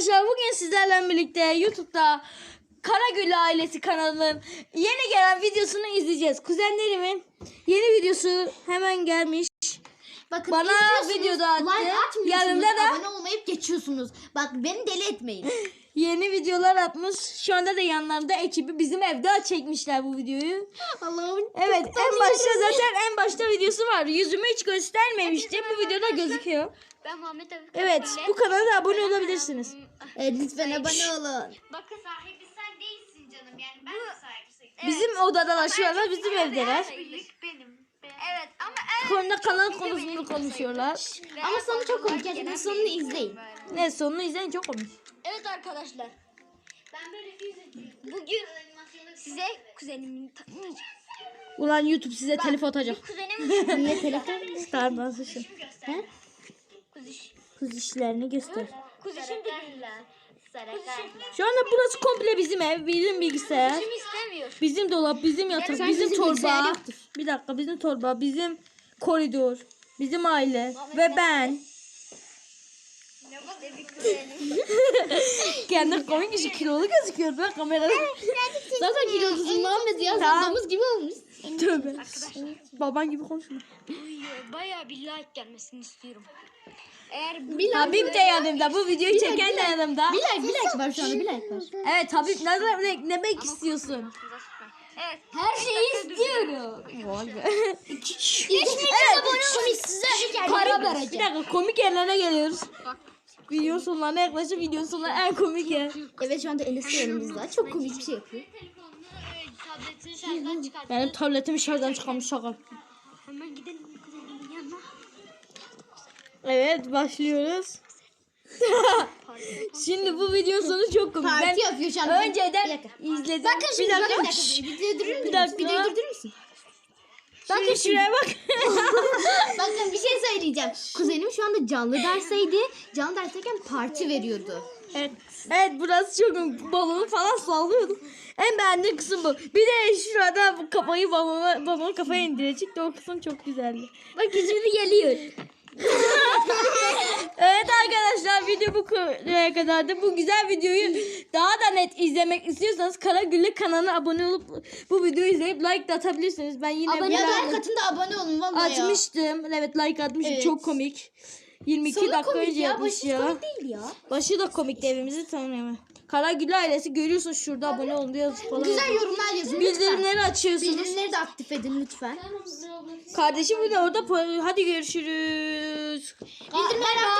arkadaşlar bugün sizlerle birlikte YouTube'da Karagül ailesi kanalının yeni gelen videosunu izleyeceğiz. Kuzenlerimin yeni videosu hemen gelmiş. Bakın Bana izliyorsunuz, videoda attı. Like atmıyorsunuz. Yanında da- Abone olmayıp geçiyorsunuz. Bak beni deli etmeyin. Yeni videolar atmış. Şu anda da yanlarında ekibi bizim evde çekmişler bu videoyu. Allah'ım. Evet en başta zaten en başta videosu var. Yüzümü hiç göstermemiştim. Bu videoda gözüküyor. Ben Muhammed Abi. Evet bu kanala da abone olabilirsiniz. Evet, lütfen abone olun. Bakın Sahibi sen değilsin canım yani ben de sahibisiyim. Bizim odadalar şu anda bizim evdeler. Benim. Evet ama Konuda kanal konusunu konuşuyorlar. Ama sonu çok komik. Gerçekten sonunu izleyin. Ne sonunu izleyin çok komik. evet arkadaşlar. Ben böyle. Bugün size kuzenimin tanıtacağım. Ulan YouTube size telif atacak. Kuzenim Niye telefon? Star nasıl şey? He? kuziş. Göster. Kuzişim de Şu anda burası komple bizim ev, bizim bilgisayar, Kuzişim istemiyor. bizim dolap, bizim yatak, bizim bizim bilgisayar torba. yoktur. Bir dakika bizim torba, bizim koridor, bizim aile ve ben. Kendi komik işi kilolu gözüküyor ben kamerada. Zaten kilosusun Muhammed ya. Domuz gibi olmuş. Tövbe. Baban gibi konuşma. Bayağı bir like gelmesini istiyorum. Eğer bu Bir Habib de yanımda. Bu videoyu çeken de yanımda. Bir like, bir like var şu anda. Bir like var. Evet Habib ne, ne, ne demek istiyorsun? Evet. Her şeyi istiyorum. Vay be. Evet. abone olun. Size para Bir vereceğim. dakika komik yerlere geliyoruz. Video sonlarına yaklaşık video sonlarına en komik yer. Evet şu anda Enes de yanımızda. Çok komik bir şey yapıyor. Telefonunu e, tabletini şarjdan çıkart. Benim tabletimi şarjdan çıkarmış şaka. hemen gidelim yanına. Evet başlıyoruz. Şimdi bu videonun sonu çok komik. Parti ben yapıyor şu. Bir önceden izledim. Bakın şimdi bir dakika. bir dakika. Videoyu durdur musun? Bir dakika. Videoyu durdurur musun? Bakın şuraya bak. Bakın bir şey söyleyeceğim. Kuzenim şu anda canlı dersteydi. Canlı dersteyken parti veriyordu. evet. Evet burası çok. Balonu falan sallıyordum. En beğendiğim kısım bu. Bir de şurada bu kafayı balona, balonu kafaya indirecekti. O kısım çok güzeldi. Bak şimdi geliyor. Evet arkadaşlar video bu buraya kadardı. Bu güzel videoyu daha da net izlemek istiyorsanız Karagül'le kanalına abone olup bu videoyu izleyip like de atabilirsiniz. Ben yine Abone biraz ya katında abone olun vallahi ya. açmıştım. Evet like atmışım. Evet. Çok komik. 22 Sonu dakika komik önce ya. yapmış Başı ya. komik değil ya. Başı da komikti evimizi tanıyor. Karagül ailesi görüyorsun şurada abone olun diyor falan. Güzel yorumlar yazın lütfen. Bildirimleri açıyorsunuz. Bildirimleri de aktif edin lütfen. Kardeşim bir de orada hadi görüşürüz. Bildirimleri aktif